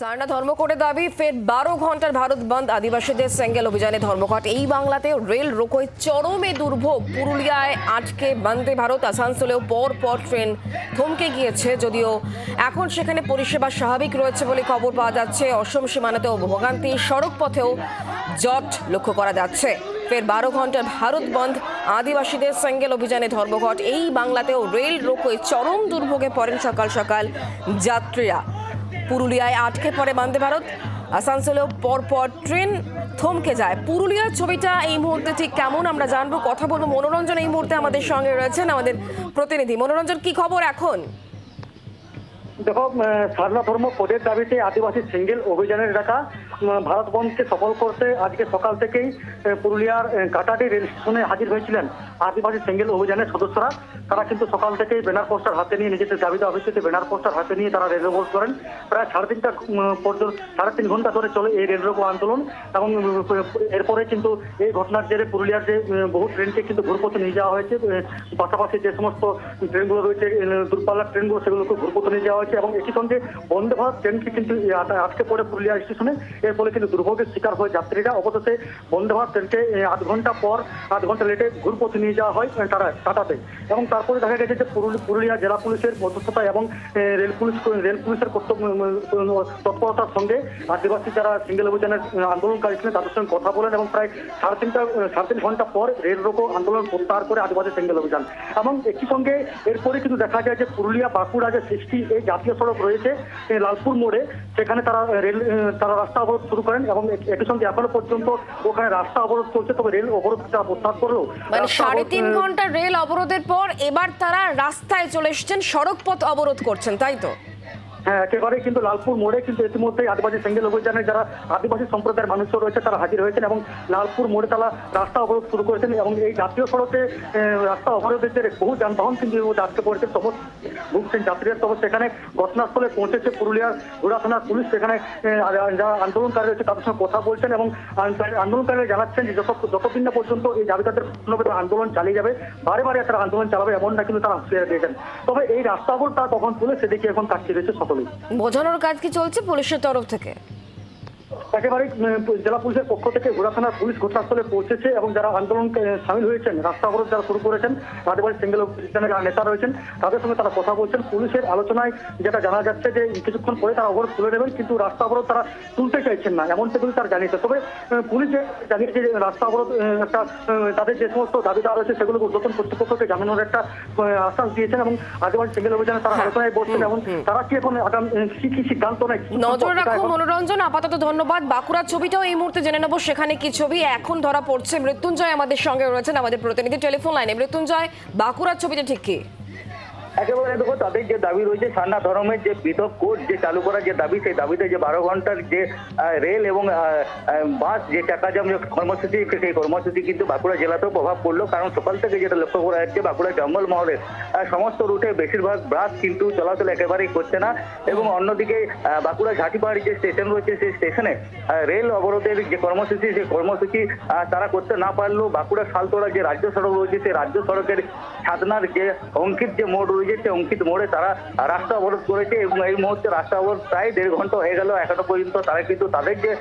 সারনা ধর্মঘটে দাবি, ফের বারো ঘণ্টার ভারত বন্ধ। আদিবাসীদের সেঙ্গেল অভিযানে ধর্মঘট। এই বাংলাতে রেল রোকোয় চরমে দুর্ভোগ। পুরুলিয়ায় আটকে বন্দে ভারত, আসানসোলেও পর পর ট্রেন থমকে গিয়েছে। যদিও এখন সেখানে পরিষেবা স্বাভাবিক রয়েছে বলে খবর পাওয়া যাচ্ছে। অসম সীমানাতেও ভোগান্তি। সড়ক পথেও জট লক্ষ্য করা যাচ্ছে। ফের বারো ঘণ্টার ভারত বন্ধ। আদিবাসীদের সেঙ্গেল অভিযানে ধর্মঘট। এই বাংলাতেও রেল রোকোয় চরম দুর্ভোগে পড়েন সকাল সকাল যাত্রীরা। পুরুলিয়ায় আটকে পড়ে বন্দে ভারত। আসানসোলেও পরপর ট্রেন থমকে যায়। পুরুলিয়ার ছবিটা এই মুহূর্তে ঠিক কেমন আমরা জানব। কথা বলব মনোরঞ্জন এই মুহূর্তে আমাদের সঙ্গে রয়েছেন আমাদের প্রতিনিধি। মনোরঞ্জন, কি খবর এখন? দেখো সারনা ধর্ম পদের দাবিতে আদিবাসী সিঙ্গেল অভিযানের ডাকা ভারত বন্ধকে সফল করতে আজকে সকাল থেকেই পুরুলিয়ার কাটাটি রেল স্টেশনে হাজির হয়েছিলেন আদিবাসী সিঙ্গেল অভিযানের সদস্যরা। তারা কিন্তু সকাল থেকেই ব্যানার পোস্টার হাতে নিয়ে নিজেদের দাবি দাবি থেকে ব্যানার পোস্টার হাতে নিয়ে তারা রেল অবরোধ করেন। প্রায় সাড়ে তিনটা পর্যন্ত, সাড়ে তিন ঘণ্টা ধরে চলে এই রেল রোকো আন্দোলন এবং এরপরে কিন্তু এই ঘটনার জেরে পুরুলিয়ার যে বহু ট্রেনকে কিন্তু ঘুরপথে নিয়ে যাওয়া হয়েছে। পাশাপাশি যে সমস্ত ট্রেনগুলো রয়েছে দূরপাল্লার ট্রেনগুলো সেগুলোকে ঘুরপথে নিয়ে যাওয়া হয়েছে এবং একই সঙ্গে বন্দে ভারত ট্রেনকে কিন্তু আট- আটকে পড়ে পুরুলিয়া স্টেশনে। এর ফলে কিন্তু দুর্ভোগের শিকার হয় যাত্রীরা অবশেষে বন্দে ভারত ট্রেনকে আধ ঘণ্টা পর, আধ ঘণ্টা লেটে ঘুরপথে নিয়ে যাওয়া হয় তারা টাটাতে। এবং তারপরে দেখা গেছে যে পুরুলিয়া জেলা পুলিশের মধ্যস্থতা এবং রেল পুলিশ, রেল পুলিশের কর্তব্য তৎপরতার সঙ্গে আদিবাসী যারা সিঙ্গেল অভিযানের আন্দোলনকারী ছিলেন, তাদের সঙ্গে কথা বলেন এবং প্রায় সাড়ে তিনটা সাড়ে তিন ঘণ্টা পর রেল রোকো আন্দোলন প্রত্যাহার করে আদিবাসী সিঙ্গেল অভিযান। এবং একই সঙ্গে এরপরে কিন্তু দেখা যায় যে পুরুলিয়া, বাঁকুড়া যে সৃষ্টি, এই জাতীয় সড়ক রয়েছে লালপুর মোড়ে, সেখানে তারা রেল তারা রাস্তা শুরু করেন এবং এক- একই সঙ্গে এখনও পর্যন্ত ওখানে রাস্তা অবরোধ চলছে তবে রেল অবরোধ যা প্রত্যাহার করল মানে সাড়ে তিন ঘণ্টা রেল অবরোধের পর এবার তারা রাস্তায় চলে এসছেন সড়ক পথ অবরোধ করছেন তাই তো? হ্যাঁ একেবারে কিন্তু লালপুর মোড়ে কিন্তু ইতিমধ্যেই আদিবাসী সিঙ্গেল অভিযানে যারা আদিবাসী সম্প্রদায়ের মানুষ রয়েছে, তারা হাজির হয়েছেন এবং লালপুর মোড়ে তারা রাস্তা অবরোধ শুরু করেছেন এবং এই জাতীয় সড়কে রাস্তা অবরোধের বহু যানবাহন কিন্তু আটকে পড়েছে সমস্ত ভুগছেন যাত্রীরা। তবে সেখানে ঘটনাস্থলে পৌঁছেছে পুরুলিয়ার ঘোড়া থানার পুলিশ। সেখানে যারা আন্দোলনকারী রয়েছে তাদের সঙ্গে কথা বলছেন এবং আন্দোলন- আন্দোলনকারীরা জানাচ্ছেন যে যত, যতদিন না পর্যন্ত এই দাবি তাদের আন্দোলন চালিয়ে যাবে, বারে বারে তারা আন্দোলন চালাবে এমন না কিন্তু তারা হুঁশিয়ারি দিয়েছেন। তবে এই রাস্তা অবরোধ তারা কখন তুলে, সেদিকে এখন কাটছে রয়েছে বোঝানোর কাজ কি চলছে পুলিশের তরফ থেকে? একেবারে জেলা পুলিশের পক্ষ থেকে গোড়া থানার পুলিশ ঘটনাস্থলে পৌঁছেছে এবং যারা আন্দোলন সামিল হয়েছেন রাস্তা অবরোধ যারা শুরু করেছেন আদিবাসী সিঙ্গেল অভিযানের যারা নেতা রয়েছেন তাদের সঙ্গে তারা কথা বলছেন। পুলিশের আলোচনায় যেটা জানা যাচ্ছে যে কিছুক্ষণ পরে তারা অবরোধ তুলে নেবেন কিন্তু রাস্তা অবরোধ তারা তুলতে চাইছেন না এমনটা কিন্তু তারা জানিয়েছে। তবে পুলিশ জানিয়েছে যে রাস্তা অবরোধ একটা তাদের যে সমস্ত দাবি দেওয়া রয়েছে সেগুলো উদ্যোতন কর্তৃপক্ষকে জানানোর একটা আশ্বাস দিয়েছেন এবং আদিবাসী সিঙ্গেল অভিযানে তারা হ্যাঁ। আলোচনায় বসছেন এবং তারা কি এখন আগাম কি কি সিদ্ধান্ত নেয়? কি নজর রাখো মনোরঞ্জন আপাতত ধন্যবাদ। বাঁকুড়ার ছবিটাও এই মুহূর্তে জেনে নেব। সেখানে কি ছবি? এখন ধরা পড়ছে। মৃত্যুঞ্জয় আমাদের সঙ্গে রয়েছেন আমাদের প্রতিনিধি টেলিফোন লাইনে। মৃত্যুঞ্জয়, বাঁকুড়ার ছবিটা ঠিক কি? একেবারে দেখো, তাদের যে দাবি রয়েছে, সান্না ধর্মের যে পৃথক কোর্ট যে চালু করার যে দাবি, সেই দাবিতে যে বারো ঘণ্টার যে রেল এবং বাস যে চাকাজাম যে কর্মসূচি, সেই কর্মসূচি কিন্তু বাঁকুড়া জেলাতেও প্রভাব পড়ল। কারণ সকাল থেকে যেটা লক্ষ্য করা যাচ্ছে, বাঁকুড়া জঙ্গল মহলের সমস্ত রুটে বেশিরভাগ বাস কিন্তু চলাচল একেবারেই করছে না এবং অন্যদিকে বাঁকুড়া ঝাঁটিপাহাড়ি যে স্টেশন রয়েছে, সেই স্টেশনে রেল অবরোধের যে কর্মসূচি, সেই কর্মসূচি তারা করতে না পারলেও বাঁকুড়া শালতোড়া যে রাজ্য সড়ক রয়েছে, সেই রাজ্য সড়কের ছাদনার যে অঙ্কিত যে মোড় রয়েছে সেই অঙ্কিত মোড়ে, তারা রাস্তা অবরোধ করেছে এবং এই মুহূর্তে রাস্তা অবরোধ প্রায় দেড় ঘণ্টা হয়ে গেল, এখনও পর্যন্ত তারা কিন্তু তাদের যে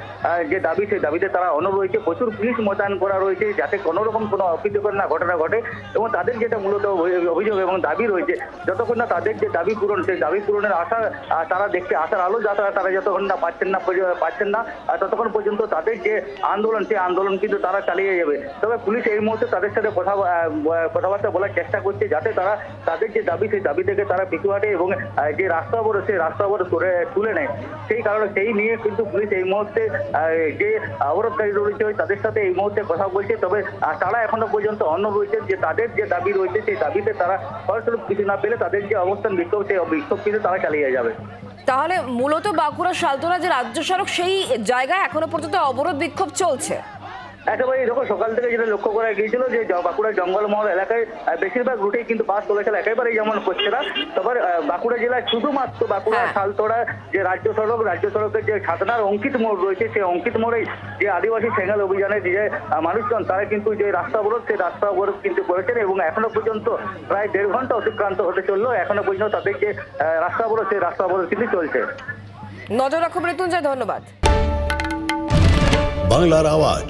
যে দাবি, সেই দাবিতে তারা অনর রয়েছে। প্রচুর পুলিশ মোতায়েন করা রয়েছে যাতে কোনো রকম কোনো অপ্রীতিকর না ঘটনা ঘটে এবং তাদের যেটা মূলত অভিযোগ এবং দাবি রয়েছে, যতক্ষণ না তাদের যে দাবি পূরণ, সেই দাবি পূরণের আশা তারা দেখতে আসার আলো যাত্রা তারা যতক্ষণ না পাচ্ছেন না পাচ্ছেন না ততক্ষণ পর্যন্ত তাদের যে আন্দোলন, সেই আন্দোলন কিন্তু তারা চালিয়ে যাবে। তবে পুলিশ এই মুহূর্তে তাদের সাথে কথা কথাবার্তা বলার চেষ্টা করছে যাতে তারা তাদের যে দাবি সেই দাবি থেকে তারা পিছু হাঁটে এবং যে রাস্তা অবরোধ সেই রাস্তা অবরোধ করে তুলে নেয়। সেই কারণে সেই নিয়ে কিন্তু পুলিশ এই মুহূর্তে যে অবরোধকারী রয়েছে তাদের সাথে এই মুহূর্তে কথা বলছে। তবে তারা এখনও পর্যন্ত অন্য রয়েছে যে তাদের যে দাবি রয়েছে, সেই দাবিতে তারা ফলস্বরূপ কিছু না পেলে তাদের যে অবস্থান বিক্ষোভ, সেই বিক্ষোভ কিন্তু তারা চালিয়ে যাবে। তাহলে মূলত বাঁকুড়া শালতোরা যে রাজ্য সড়ক, সেই জায়গায় এখনও পর্যন্ত অবরোধ বিক্ষোভ চলছে? একেবারে দেখো সকাল থেকে যেটা লক্ষ্য করা গিয়েছিল যে বাঁকুড়া জঙ্গলমহল এলাকায় বেশিরভাগ রুটেই কিন্তু বাস চলাচল একেবারেই যেমন হচ্ছে না। তবে বাঁকুড়া জেলায় শুধুমাত্র বাঁকুড়া হ্যাঁ। শালতোড়া যে রাজ্য সড়ক রাজ্য সড়কের যে সাধনার অঙ্কিত মোড় রয়েছে সেই অঙ্কিত মোড়েই যে আদিবাসী সেঙ্গাল অভিযানে যে মানুষজন তারা কিন্তু যে রাস্তা অবরোধ সেই রাস্তা অবরোধ কিন্তু করেছেন এবং এখনও পর্যন্ত প্রায় দেড় ঘণ্টা অতিক্রান্ত হতে চলল। এখনও পর্যন্ত তাদের যে রাস্তা অবরোধ সেই রাস্তা অবরোধ কিন্তু চলছে। নজর রাখো মৃত্যুঞ্জয় ধন্যবাদ। বাংলার আওয়াজ।